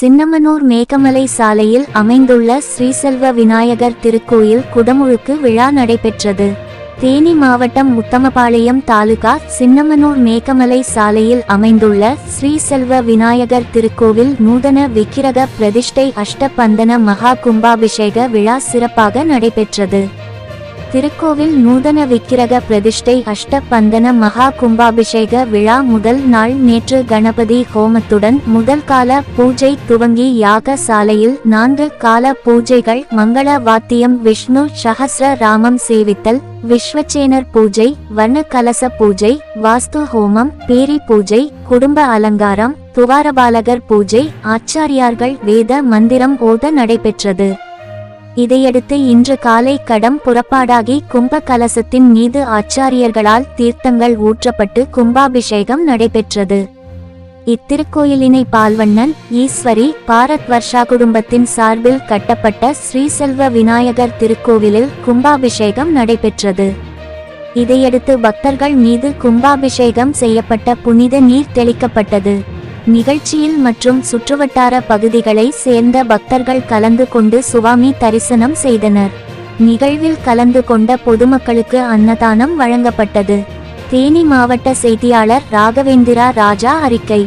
சின்னமனூர் மேகமலை சாலையில் அமைந்துள்ள ஸ்ரீசெல்வ விநாயகர் திருக்கோயில் குடமுழுக்கு விழா நடைபெற்றது. தேனி மாவட்டம் உத்தமபாளையம் தாலுகா சின்னமனூர் மேகமலை சாலையில் அமைந்துள்ள ஸ்ரீசெல்வ விநாயகர் திருக்கோவில் நூதன விக்கிரக பிரதிஷ்டை அஷ்டபந்தன மகா கும்பாபிஷேக விழா சிறப்பாக நடைபெற்றது. திருக்கோவில் நூதன விக்கிரக பிரதிஷ்டை அஷ்டபந்தன மகா கும்பாபிஷேக விழா முதல் நாள் நேற்று கணபதி ஹோமத்துடன் முதல் கால பூஜை துவங்கி யாக சாலையில் நான்கு கால பூஜைகள் மங்கள வாத்தியம் விஷ்ணு சஹஸ்ர ராமம் சேவித்தல் விஸ்வச்சேனர் பூஜை வண்ண கலச பூஜை வாஸ்து ஹோமம் பேரி பூஜை குடும்ப அலங்காரம் துவாரபாலகர் பூஜை ஆச்சாரியார்கள் வேத மந்திரம் ஓத நடைபெற்றது. இதையடுத்து இன்று காலை கடம் புறப்பாடாகி கும்ப கலசத்தின் மீது ஆச்சாரியர்களால் தீர்த்தங்கள் ஊற்றப்பட்டு கும்பாபிஷேகம் நடைபெற்றது. இத்திருக்கோயிலினை பால்வண்ணன் ஈஸ்வரி பாரத் வர்ஷா குடும்பத்தின் சார்பில் கட்டப்பட்ட ஸ்ரீசெல்வ விநாயகர் திருக்கோவிலில் கும்பாபிஷேகம் நடைபெற்றது. இதையடுத்து பக்தர்கள் மீது கும்பாபிஷேகம் செய்யப்பட்ட புனித நீர் தெளிக்கப்பட்டது. நிகழ்ச்சியில் மற்றும் சுற்றுவட்டார பகுதிகளை சேர்ந்த பக்தர்கள் கலந்து கொண்டு சுவாமி தரிசனம் செய்தனர். நிகழ்வில் கலந்து கொண்ட பொதுமக்களுக்கு அன்னதானம் வழங்கப்பட்டது. தேனி மாவட்ட செய்தியாளர் ராகவேந்திரா ராஜா அறிக்கை.